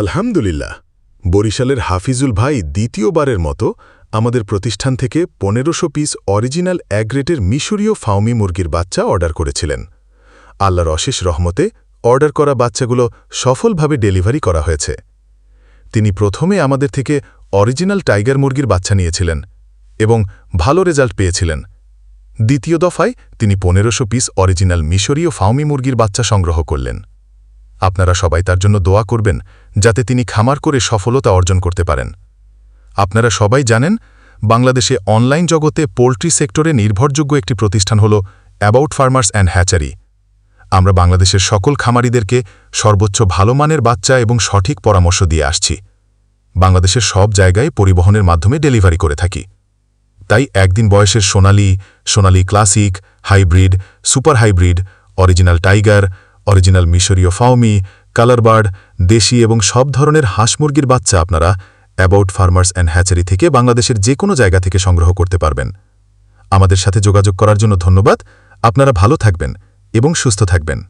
আলহামদুলিল্লাহ, বরিশালের হাফিজুল ভাই দ্বিতীয়বারের মতো আমাদের প্রতিষ্ঠান থেকে পনেরোশো পিস অরিজিনাল অ্যাগ্রেটের মিশরীয় ফাউমি মুরগির বাচ্চা অর্ডার করেছিলেন। আল্লাহর অশেষ রহমতে অর্ডার করা বাচ্চাগুলো সফলভাবে ডেলিভারি করা হয়েছে। তিনি প্রথমে আমাদের থেকে অরিজিনাল টাইগার মুরগির বাচ্চা নিয়েছিলেন এবং ভালো রেজাল্ট পেয়েছিলেন। দ্বিতীয় দফায় তিনি পনেরোশো পিস অরিজিনাল মিশরীয় ফাউমি মুরগির বাচ্চা সংগ্রহ করলেন। আপনারা সবাই তার জন্য দোয়া করবেন, যাতে তিনি খামার করে সফলতা অর্জন করতে পারেন। আপনারা সবাই জানেন, বাংলাদেশে অনলাইন জগতে পোল্ট্রি সেক্টরে নির্ভরযোগ্য একটি প্রতিষ্ঠান হল অ্যাবাউট ফার্মার্স অ্যান্ড হ্যাচারি। আমরা বাংলাদেশের সকল খামারিদেরকে সর্বোচ্চ ভালো মানের বাচ্চা এবং সঠিক পরামর্শ দিয়ে আসছি। বাংলাদেশের সব জায়গায় পরিবহনের মাধ্যমে ডেলিভারি করে থাকি। তাই একদিন বয়সের Sonali Sonali classic, hybrid, super hybrid, original tiger original মিশরীয় ফাউমি কালারবার্ড, দেশি এবং সব ধরনের হাঁস মুরগির বাচ্চা আপনারা অ্যাবাউট ফার্মার্স অ্যান্ড হ্যাচারি থেকে বাংলাদেশের যে কোনো জায়গা থেকে সংগ্রহ করতে পারবেন। আমাদের সাথে যোগাযোগ করার জন্য ধন্যবাদ। আপনারা ভালো থাকবেন এবং সুস্থ থাকবেন।